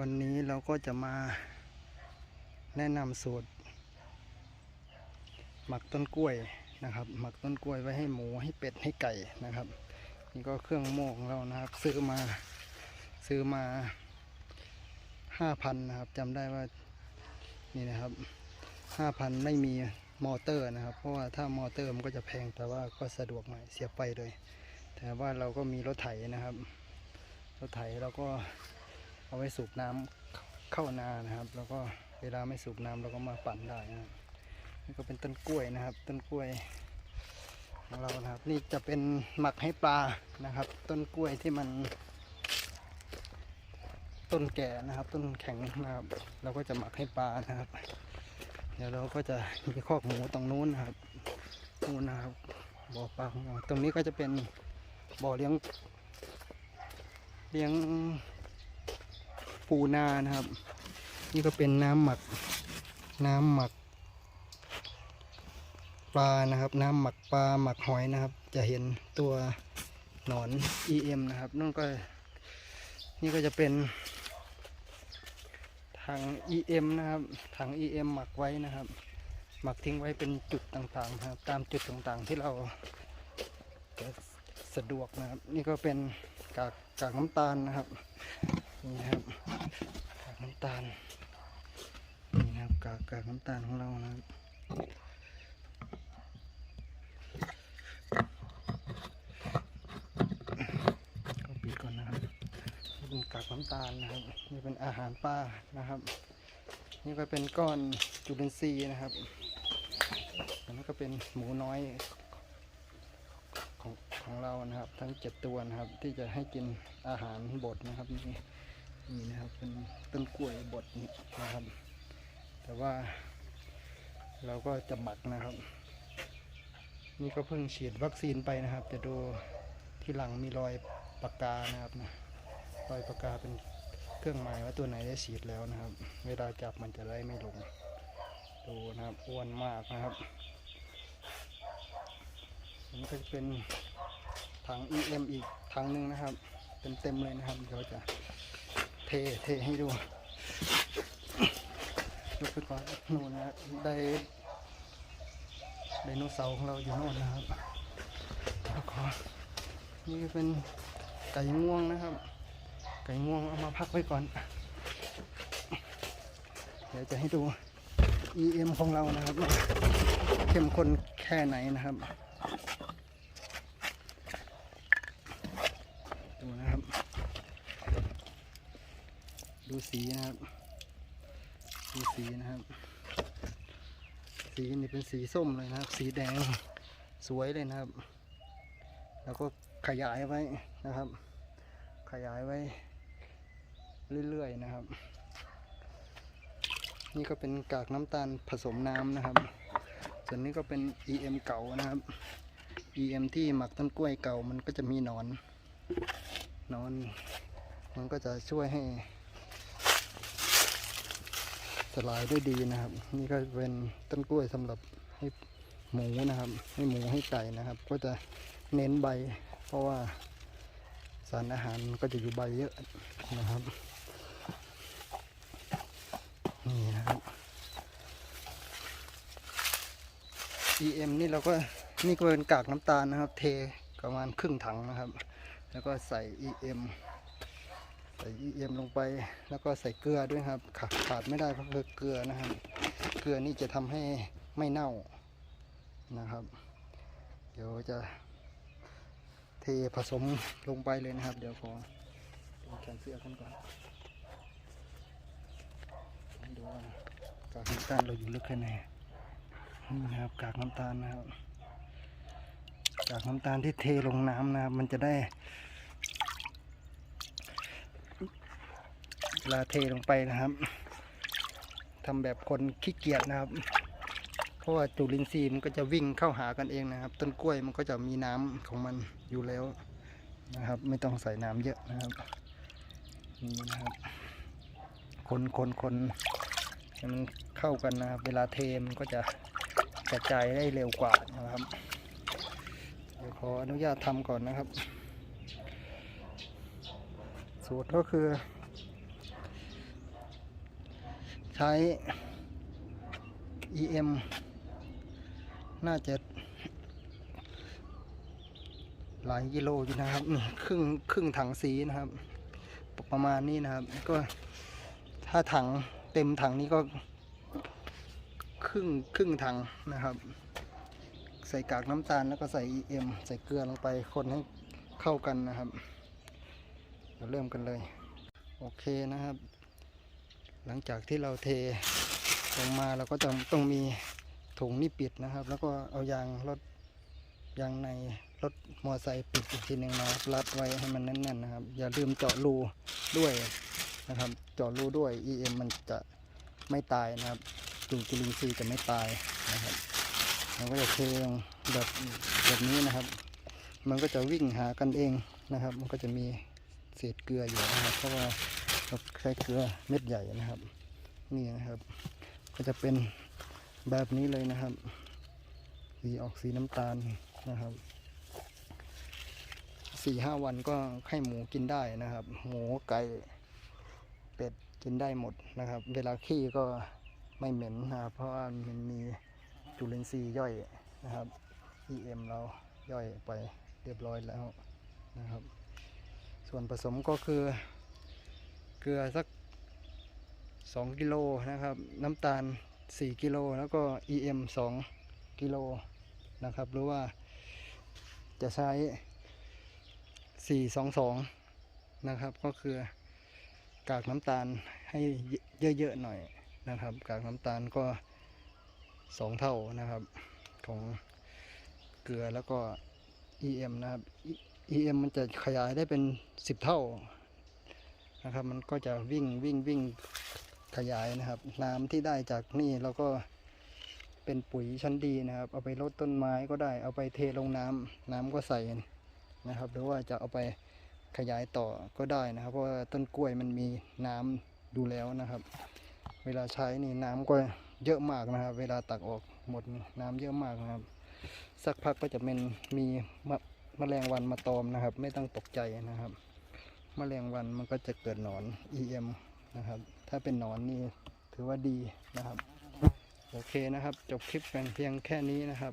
วันนี้เราก็จะมาแนะนำสูตร หมักต้นกล้วยนะครับ หมักต้นกล้วยไว้ให้หมูให้เป็ดให้ไก่นะครับ นี่ก็เครื่องโม่ของเรานะครับ ซื้อมาซื้อมาห้าพันนะครับจำได้ว่านี่นะครับห้าพันไม่มีมอเตอร์นะครับ เพราะว่าถ้ามอเตอร์มันก็จะแพงแต่ว่าก็สะดวกหน่อยเสียไปเลย แต่ว่าเราก็มีรถไถนะครับ รถไถเราก็ เอาไว้สูบน้ำเข้านานะครับ แล้วก็เวลาไม่สูบน้ำเราก็มาปั่นได้นะนี่ก็เป็นต้นกล้วยนะครับ ต้นกล้วยของเรานะครับ นี่จะเป็นหมักให้ปลานะครับ ต้นกล้วยที่มัน ต้นแก่นะครับ ต้นแข็งนะครับ เราก็จะหมักให้ปลานะครับ เดี๋ยวเราก็จะมีคอกหมูตรงนู้นนะครับนู้นนะครับบ่อปลาของเราตรงนี้ก็จะเป็นบ่อเลี้ยงเลี้ยง ปูนานะครับ นี่ก็เป็นน้ำหมัก น้ำหมัก ปลานะครับ น้ำหมักปลาหมักหอยนะครับ จะเห็นตัวหนอน EM นะครับนู่นก็นี่ก็จะเป็นถัง EM นะครับถัง EM หมักไว้นะครับ หมักทิ้งไว้เป็นจุดต่างๆนะครับ ตามจุดต่างๆที่เราสะดวกนะครับ นี่ก็เป็นกากกากน้ำตาลนะครับ นี่ครับกากน้ำตาลนี่ครับกากกากน้ำตาลของเรานะครับก็ปิดก่อนนะครับนี่เป็นกากน้ำตาลนะครับนี่เป็นอาหารปลานะครับ นี่ก็เป็นก้อนจุลินทรีย์นะครับอันนี้ก็เป็นหมูน้อยของของเรานะครับ ทั้งเจ็ดตัวนะครับ ที่จะให้กินอาหารบดนะครับนี่ นี่นะครับเป็นต้นกล้วยบดนี่นะครับ แต่ว่า เราก็จะหมักนะครับ นี่ก็เพิ่งฉีดวัคซีนไปนะครับ จะดูที่หลังมีรอยปากกานะครับนะรอยปากกาเป็นเครื่องหมายว่าตัวไหนได้ฉีดแล้วนะครับ เวลาจับมันจะไล่ไม่ลง ดูนะครับอ้วนมากนะครับอันนี้ก็จะเป็นถัง EM อีกถังหนึ่งนะครับ เต็มเต็มเลยนะครับเดี๋ยวจะ เทเทให้ดูยกไปก่อนนู่นนะได้ไดโนเสาร์ของเราอยู่โน่นนะครับแล้วก็นี่ก็เป็นไก่ง่วงนะครับ ไก่ง่วงเอามาพักไว้ก่อน เดี๋ยวจะให้ดู EM ของเรานะครับเข้มข้นแค่ไหนนะครับดูนะครับ ดูสีนะครับ ดูสีนะครับ สีนี่เป็นสีส้มเลยนะครับ สีแดงสวยเลยนะครับ แล้วก็ขยายไว้นะครับ ขยายไว้ เรื่อยๆนะครับ นี่ก็เป็นกากน้ำตาลผสมน้ำนะครับ ส่วนนี้ก็เป็น EM เก่านะครับ EM ที่หมักต้นกล้วยเก่ามันก็จะมีหนอนนอน มันก็จะช่วยให้ สลายได้ดีนะครับ นี่ก็เป็นต้นกล้วยสำหรับให้หมูนะครับ ให้หมูให้ไก่นะครับ ก็จะเน้นใบ เพราะว่าสารอาหารก็จะอยู่ใบเยอะนะครับนี่นะครับ EM นี่เราก็นี่ก็เป็นกากน้ำตาลนะครับ เทประมาณครึ่งถังนะครับ แล้วก็ใส่ EM ใส่ EM ลงไปแล้วก็ใส่เกลือด้วยครับ ขาดขาดไม่ได้เพราะคือเกลือนะครับ เกลือนี่จะทำให้ไม่เน่านะครับ เดี๋ยวจะเทผสมลงไปเลยนะครับ เดี๋ยวขอดูแขนเสื้อกันก่อนดูว่ากากน้ำตาลเราอยู่ลึกแค่ไหนนี่นะครับกากน้ำตาลนะครับ กากน้ำตาลที่เทลงน้ำนะครับ มันจะได้ เวลาเทลงไปนะครับทำแบบคนขี้เกียจนะครับ เพราะว่าจุลินทรีย์มันก็จะวิ่งเข้าหากันเองนะครับ ต้นกล้วยมันก็จะมีน้ำของมันอยู่แล้วนะครับ ไม่ต้องใส่น้ำเยอะนะครับนี่นะครับ คนคนคนให้มันเข้ากันนะครับ เวลาเทมันก็จะกระจายได้เร็วกว่านะครับเดี๋ยวขออนุญาตทำก่อนนะครับ สูตรก็คือ ใช้ EM น่าจะหลายกิโลอยู่นะครับนี่ครึ่งครึ่งถังสีนะครับ ประมาณนี้นะครับ ก็ถ้าถังเต็มถังนี้ก็ ครึ่งครึ่งถังนะครับ ใส่กากน้ำตาลแล้วก็ใส่ EM ใส่เกลือลงไปคนให้เข้ากันนะครับเดี๋ยวเริ่มกันเลย โอเคนะครับ หลังจากที่เราเทลงมาเราก็จะต้องมีถุงนี่ปิดนะครับ แล้วก็เอายางรถยางในรถมอไซค์ปิดอีกทีหนึ่งนะครับรัดไว้ให้มันแน่นๆนะครับ อย่าลืมเจาะรูด้วยนะครับ เจาะรูด้วย EM มันจะไม่ตายนะครับจุลินทรีย์จะไม่ตายนะครับมันก็จะเทลงแบบแบบนี้นะครับ มันก็จะวิ่งหากันเองนะครับ มันก็จะมีเศษเกลืออยู่นะครับเพราะว่า เราใช้เกลือเม็ดใหญ่นะครับ นี่นะครับ ก็จะเป็นแบบนี้เลยนะครับ สีออกสีน้ำตาลนะครับสี่ห้าวันก็ให้หมูกินได้นะครับ หมูไก่เป็ดกินได้หมดนะครับ เวลาขี้ก็ไม่เหม็นนะครับเพราะว่ามันมีจุลินทรีย์ย่อยนะครับ EM เราย่อยไปเรียบร้อยแล้วนะครับ ส่วนผสมก็คือ เกลือสัก 2 กิโลนะครับ น้ำตาล 4 กิโลแล้วก็ EM 2 กิโลนะครับ หรือว่าจะใช้ 422 นะครับ ก็คือกากน้ำตาลให้เยอะ ๆ หน่อยนะครับ กากน้ำตาลก็ 2 เท่านะครับของเกลือแล้วก็ EM นะครับ EM มันจะขยายได้เป็น 10 เท่า นะครับ มันก็จะวิ่งวิ่งวิ่งขยายนะครับ น้ำที่ได้จากนี่เราก็เป็นปุ๋ยชั้นดีนะครับ เอาไปรดต้นไม้ก็ได้ เอาไปเทลงน้ำน้ำก็ใส่นะครับ หรือว่าจะเอาไปขยายต่อก็ได้นะครับ เพราะว่าต้นกล้วยมันมีน้ำดูแล้วนะครับ เวลาใช้นี่น้ำก็เยอะมากนะครับ เวลาตักออกหมดนี่น้ำเยอะมากนะครับ สักพักก็จะเป็นมีมแมลงวันมาตอมนะครับ ไม่ต้องตกใจนะครับ แมลงวันมันก็จะเกิดหนอน EM นะครับ ถ้าเป็นหนอนนี่ถือว่าดีนะครับ โอเคนะครับ จบคลิปกันเพียงแค่นี้นะครับ